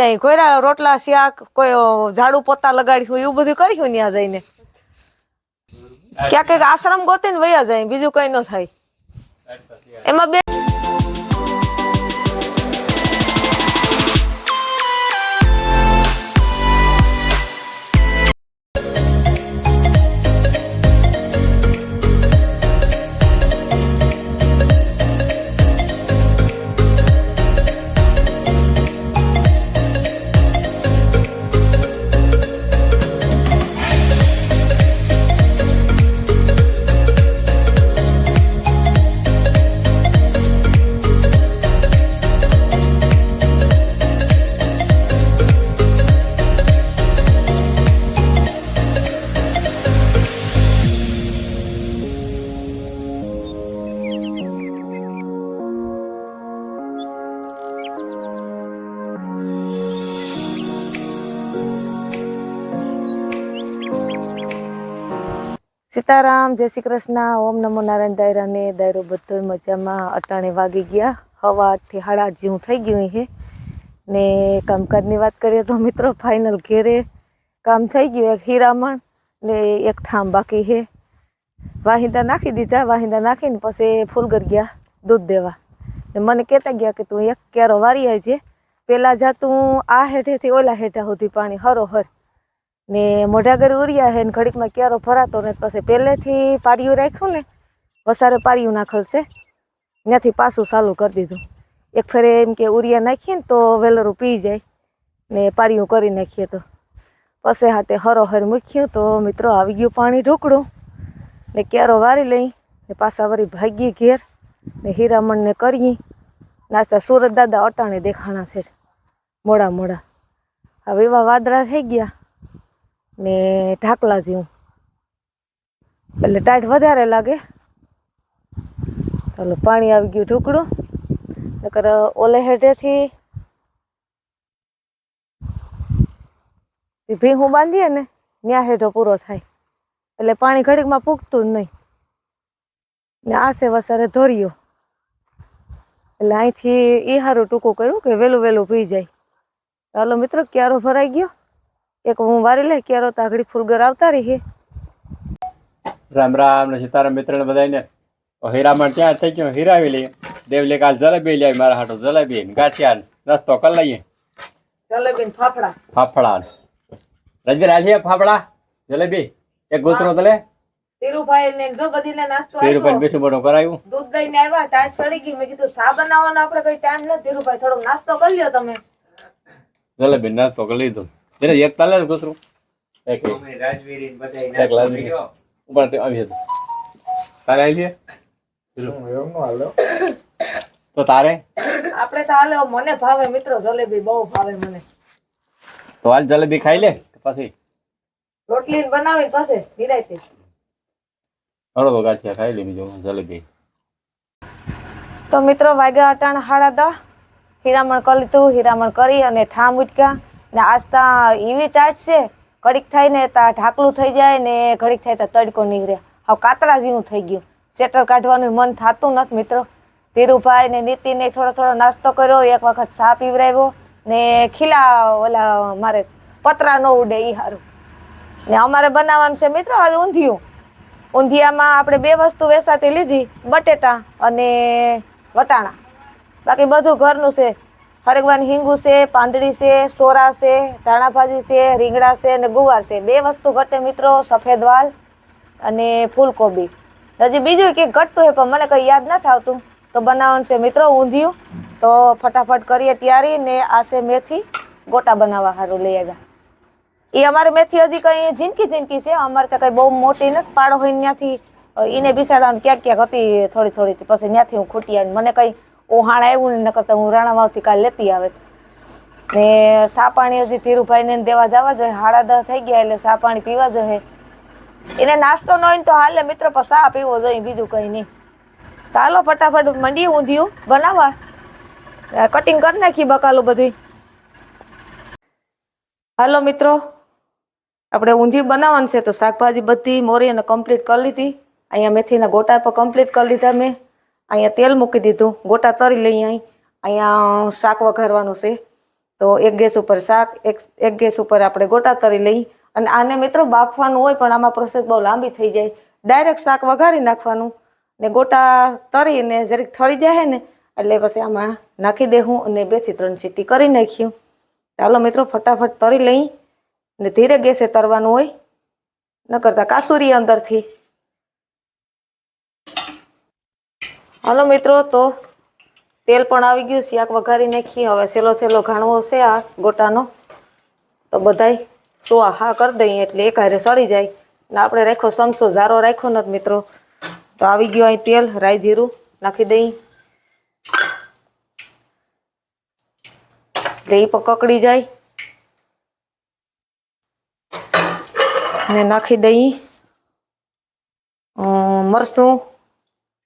જાય કોયરા રોટલા શાક કોઈ ઝાડુ પોતા લગાડ્યું એવું બધું કર્યું ત્યાં જઈને. ક્યાંક આશ્રમ ગોતીને વયા જાય બીજું કઈ ન થાય. એમાં બે સીતારામ, જય શ્રી કૃષ્ણ, ઓમ નમો નારાયણ દાયરાને દાયરો બધો મજામાં. અટાણે વાગી ગયા. હવા આઠથી સાડા જેવું થઈ ગયું હે. ને કામકાજની વાત કરીએ તો મિત્રો ફાઇનલ ઘેરે કામ થઈ ગયું એક હીરામણ ને એક ઠામ બાકી હે. વાહિંદા નાખી દીધા. વાહિંદા નાખીને પછી ફૂલગર ગયા દૂધ દેવા. ને મને કહેતા ગયા કે તું એક કેરો વારી આવજે. પહેલાં જા તું આ હેઠેથી ઓલા હેઠા સુધી પાણી હરોહર. ને મોઢાગર ઉરિયા હે ને ઘડીકમાં ક્યારો ભરાતો ને પછી પહેલેથી પારિયું રાખ્યું ને, વસારે પારિયું નાખલશે. ત્યાંથી પાછું ચાલુ કરી દીધું. એક ફેરે એમ કે ઉરિયા નાખીએ ને તો વેલરું પી જાય ને પારિયું કરી નાખીએ તો. પછી હાટે હરોહર મૂક્યું તો મિત્રો આવી ગયું પાણી ઢોકળું ને ક્યારો વારી લઈ ને પાછા વળી ભાગી ઘેર ને હીરામણને કરી નાસ્તા સુરત દાદા અટાણે દેખાણા છે મોડા મોડા. હવે એવા વાદળા થઈ ગયા. ને ઢાકલા જેવું. એટલે ટાઈટ વધારે લાગે. ચાલો, પાણી આવી ગયું ઢુકડું નકર ઓલે હેઠેથી ભીહું બાંધીએ ને ત્યાં હેઠો પૂરો થાય. એટલે પાણી ઘડીકમાં પૂગતું જ નહીં. ને આસે વસારે ધોર્યો એટલે અહીંથી એ હારું ટૂંકું કર્યું કે વહેલું વહેલું પી જાય ચાલો, મિત્ર, ક્યારો ભરાઈ ગયો? એક હું વારી લે ક્યારો તાગડી ફૂલગર આવતા રહી. રામ રામ ને સીતારામ મિત્ર ને બધાને હીરામણ ત્યાં થઈ ગયો હીરાવી લઈએ. દેવલે કાલ જલેબી લઈ મારા હાટો જલેબી ને ગાંઠિયા રસ્તો કરી લઈએ. જલેબી ફાફડા. ફાફડા રજબીર હાલીએ ફાફડા? જલેબી? એક ગુસરો તલે ધીરુભાઈ ને જો બધીને નાસ્તો રૂપિયા મીઠું મોટું કરાયું. દૂધ દઈને આવ્યા ટાઈટ ચડી ગઈ. મેં કીધું સા બનાવવાનો? આપણે કઈ ટાઈમ નથી. ધીરુભાઈ થોડોક નાસ્તો કરી લ્યો તમે. જલેબી નાસ્તો કરી લીધું. એને એક તાલે ને ગુસરું એક એક વિડિયો ઉપર તે આવી હતો. તારે આવીએ તો તારે? આપણે તો હાલે મને ભાવે મિત્રો જલેબી બહુ ભાવે મને. તો હાલ જલેબી ખાઈ લે પછી? રોટલી બનાવી પાસે નિરાયતે હળો તો ગાંઠિયા ખાઈ લે બીજો જલેબી. તો મિત્રો વાગ્યા અટાણ હાડા દા હીરામણ કરી લીધું હીરામણ કરી અને ઠામ ઉટક્યા ને આજ તા એવી ટાટ છે, ઘડીક થાય ને તા ઢાકલું થઈ જાય ને ઘડીક થાય તો તડકો નીકળે. હવે કાતરા જેવું થઈ ગયું. સેટર કાઢવાનું મન થતું નથી મિત્રો. ધીરુભાઈ ને નીતિને થોડો થોડો નાસ્તો કર્યો, એક વખત ચા પીવરાવ્યો ને ખીલા ઓલા મારે પતરા ન ઉડે એ સારું ને અમારે બનાવવાનું છે મિત્રો આજે ઊંધિયું. ઊંધિયામાં આપણે બે વસ્તુ વેસાતી લીધી, બટેટા અને વટાણા. બાકી બધું ઘરનું છે. હરગવાની હિંગુ છે, પાંદડી છે, સોરા છે ધાણા ભાજી છે, રીંગણા છે અને ગુવાર છે. બે વસ્તુ ઘટે મિત્રો, સફેદ વાલ અને ફૂલકોબી. હજી બીજું કંઈક ઘટતું હોય પણ મને કંઈ યાદ નથી આવતું. તો બનાવવાનું છે મિત્રો ઊંધિયું. તો ફટાફટ કરીએ તૈયારી ને આ છે મેથી. ગોટા બનાવવા સારું લઈ આવ્યા. એ અમારે મેથી હજી કંઈ ઝીંકી ઝીંકી છે. અમારે તો કંઈ બહુ મોટી નથી. પાડો હોય ત્યાંથી એને બિસાડવાનું ક્યાંક ક્યાંક હતી થોડી થોડી પછી ત્યાંથી હું ખૂટી મને કઈ ઓહાણ આવ્યું ને કરતા હું રાણાવાવથી કાલ લેતી આવે ને સાપાણી હજી ધીરુભાઈ ને દેવા જવા જોઈએ, હાડા દસ થઈ ગયા એટલે સાપાણી પીવા જોઈએ. એને નાસ્તો ન હોય તો હાલે, મિત્ર પણ સા પીવો જોઈએ, બીજું કંઈ નહીં. હાલો ફટાફટ મંડી ઊંધિયું, બનાવવા. કટિંગ કરી નાખી બકાલું બધી. હાલો મિત્રો, આપણે ઊંધિયું બનાવવાનું છે, તો શાકભાજી બધી મોરી અને કમ્પ્લીટ કરી લીધી. અહીંયા મેથીના ગોટા પણ કમ્પ્લીટ કરી લીધા મેં. અહીંયા તેલ મૂકી દીધું, ગોટા તરી લઈ અહીં અહીંયા શાક વઘારવાનું છે. તો એક ગેસ ઉપર શાક, એક એક ગેસ ઉપર આપણે ગોટા તરી લઈ. અને આને મિત્રો બાફવાનું હોય પણ આમાં પ્રોસેસ બહુ લાંબી થઈ જાય. ડાયરેક્ટ શાક વઘારી નાખવાનું. ને ગોટા તરીને જરીક ઠરી જાય ને, એટલે પછી આમાં નાખી દેવું અને બેથી ત્રણ સીટી કરી નાખ્યું. ચાલો મિત્રો ફટાફટ તરી લઈ. ને ધીરે ગેસે તરવાનું હોય. ન કરતાં કાસુરી અંદરથી. હાલો મિત્રો, તો તેલ પણ આવી ગયું, શાક વઘારી નાખી. હવે સેલો સેલો ઘાણવો છે આ ગોટાનો. તો બધાય સો હા કરી દઈએ, એટલે એક હારે સળી જાય. ને આપણે રાખ્યો સમસો, ઝારો રાખ્યો નથી મિત્રો. તો આવી ગયું અહીં તેલ, રાઈ જીરું નાખી દઈ એટલે એ પણ કકડી જાય. ને નાખી દઈ મરચું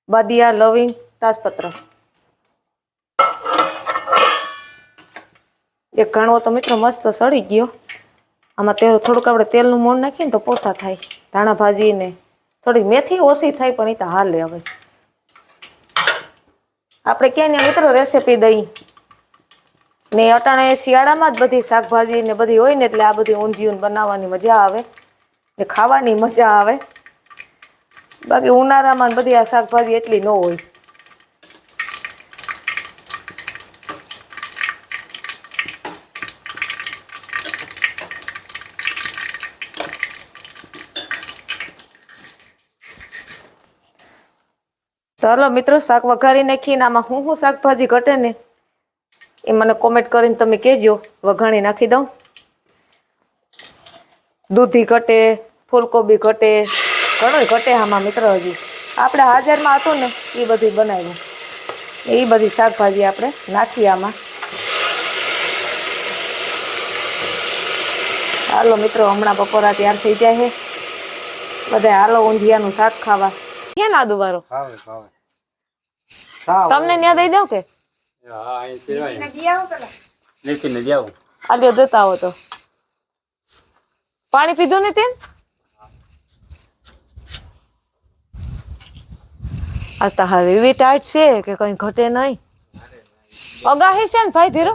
બાદિયા લવિંગ તાજપત્ર. એક ઘણો તો મિત્રો મસ્ત સડી ગયો. આમાં તેલ થોડુંક આપણે તેલનું મોણ નાખીએ ને તો પોસા થાય. ધાણા ભાજી ને થોડીક મેથી ઓછી થાય પણ એ તો હાલે હવે. આપણે ક્યાં મિત્રો રેસીપી દઈ. ને અટાણે શિયાળામાં જ બધી શાકભાજી ને બધી હોય ને એટલે આ બધી ઊંધિયું બનાવવાની મજા આવે. ને ખાવાની મજા આવે. બાકી ઉનાળામાં બધી આ શાકભાજી એટલી ન હોય. તો મિત્રો, શાક વઘારી નાખીને આમાં હું હું શાકભાજી ઘટે ને એ મને કોમેન્ટ કરીને તમે કહેજો. વઘાણી નાખી દઉં. દૂધી ઘટે, ફૂલકોબી ઘટે ઘણું ઘટે આમાં મિત્ર હજી. આપણે હાજરમાં હતું ને એ બધું બનાવ્યું. એ બધી શાકભાજી આપણે નાખીએ આમાં. હાલો મિત્રો હમણાં બપોરા તૈયાર થઈ જાય છે. બધા હાલો ઊંધિયાનું શાક ખાવા. ક્યાં લાદુ વારો? તમને ત્યાં દઈ દઉં કે? પાણી પીધું ને તેન? આજ તો હવે એવી ટાઈટ છે કે કઈ ઘટે નહીં. અગાહી છે ને ભાઈ ધીરો?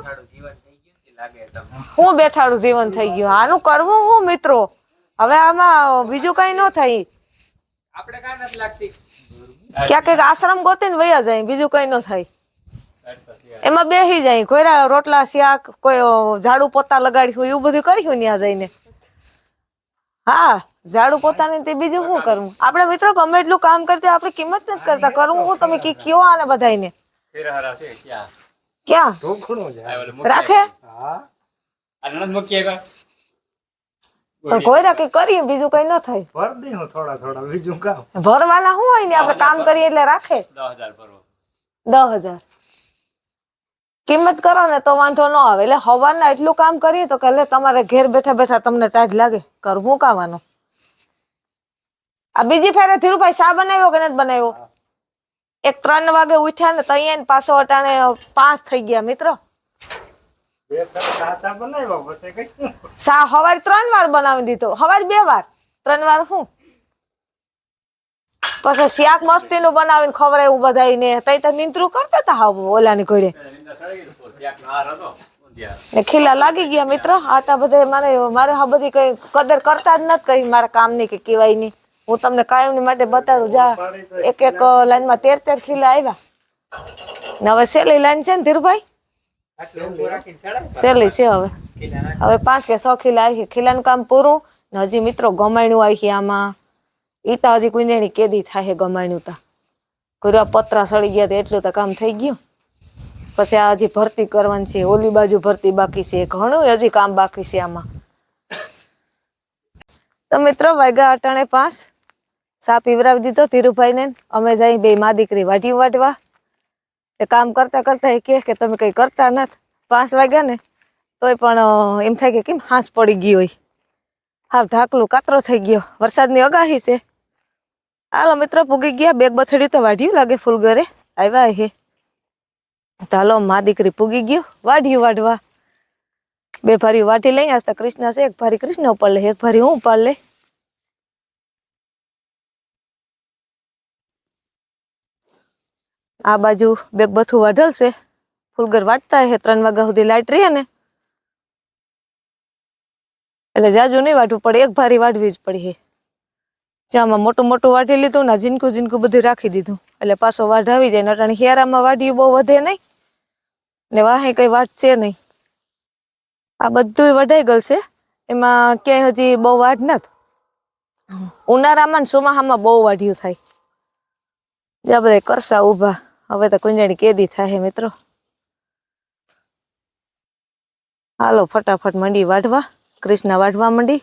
હું બેઠાડું જીવન થઈ ગયું. આનું કરવું હું મિત્રો? હવે આમાં બીજું કઈ ન થાય. આપણે કાંઈ નથી લાગતી. ક્યાંક એક આશ્રમ ગોતીને વયા જાય બીજું કઈ ન થાય. એમાં બેસી જાય કોઈરા રોટલા શાક કોઈ ઝાડુ પોતા લગાડ્યું એવું બધું કર્યું ત્યાં જઈને. હા. ઝાડુ પોતાને તે બીજું શું કરવું આપણે મિત્રો ગમે એટલું કામ કરતા આપણે કિંમત નથી કરતા. કરવું હું? તમે કે કયો આને છે ક્યાં? રાખે? આવ્યા. હા આ નણંદ મૂકી આવ્યા? પણ કોઈરા કે કરીએ બીજું કઈ ન થાય. ભર દઈ હું થોડા થોડા બીજું કામ. ભરવાના શું હોય ને? આપણે કામ કરીએ એટલે રાખે. દસ હજાર ભરવો દસ હજાર. કિંમત કરો ને તો વાંધો ન આવે. એટલે હવાના એટલું કામ કરીએ તો કે તમારે ઘેર બેઠા બેઠા તમને ટાઈટ લાગે. કરવું કાવાનું આ બીજી ફેરે ધીરુભાઈ શા બનાવ્યો કે નથી બનાવ્યો? એક ત્રણ વાગે ઉઠ્યા ને તૈયાર પાછો અટાણે પાંચ થઈ ગયા મિત્ર. બે ત્રણ હવારે વાર બનાવી દીધો. હવારે બે વાર. ત્રણ વાર શું પછી શાક મસ્તી નું બનાવીને ખવડાવ્યું બધાને તઈ તો નીંતરું કરતા હતા હાવ ઘોડે ઊંધિયા. ને ખીલા લાગી ગયા મિત્ર. આ તો બધે મારે મારે આ બધી કઈ કદર કરતા જ નથી કઈ મારા કામની કે કેવાય નહીં હું તમને કાયમની માટે બતાડું, જા. એક એક લાઈનમાં તેર તેર ખીલા આવ્યા. ને હવે સેલી લાઈન છે ને ધીરુભાઈ? સેલી છે હવે. હવે પાંચ કે છ ખીલા આવી ખીલાનું કામ પૂરું. ને હજી મિત્રો ગમાણ્યું આવી આમાં. ઈ તો હજી એની કેદી થાય ગમાણ્યું તા. કોઈ પતરા સળી ગયા તો એટલું તો કામ થઈ ગયું. પછી આ હજી ભરતી કરવાની છે. ઓલી બાજુ ભરતી બાકી છે. ઘણું હજી કામ બાકી છે આમાં. તો મિત્રો, વાગ્યા અટાણે પાંચ. સા પીવરાવી દીધો ધીરુભાઈને અમે જઈ બે મા દીકરી વાઢી વાટવા એ કામ કરતા કરતા એ કહે કે તમે કઈ કરતા નથી. પાંચ વાગ્યા ને તોય પણ એમ થાય કે કેમ હાંસ પડી ગઈ હોય. હા ઢાકલું કાતરો થઈ ગયો. વરસાદની અગાહી છે. હાલો મિત્રો પૂગી ગયા. બેગ બથડી તો વાઢ્યું લાગે ફૂલ ઘરે. આવ્યા હે. તો હાલો, મા દીકરી પૂગી ગયો. વાઢ્યું વાઢવા. બે ભારી વાઢી લઈ આસ્તા કૃષ્ણ છે. એક ભારી કૃષ્ણ ઉપર લે, એક ભારી હું ઉપાડ લે. આ બાજુ બેગ બથું વાઢલ છે ફૂલગર વાટતા હે, ત્રણ વાગ્યા સુધી લાઈટ રહે ને. એટલે જાજુ નહીં વાઢવું પડે, એક ભારી વાઢવી જ પડી હે. જ્યાંમાં મોટું મોટું વાઢી લીધું ને ઝીનકું ઝીનકું બધું રાખી દીધું. એટલે પાછો વાઢ આવી જાય નટાણી હિયારામાં વાઢ્યું બહુ વધે નહીં. ને વાહે કઈ વાટ છે નહીં. આ બધું વઢાઈ ગયું છે એમાં ક્યાંય હજી બહુ વાઢ નથી. ઉનાળામાં ને ચોમાહામાં બહુ વાઢ્યું થાય. જ્યાં બધા કરસા ઊભા. હવે તો કુંજણી કેદી થાય મિત્રો. હાલો ફટાફટ મંડી વાઢવા કૃષ્ણ વાઢવા મંડી.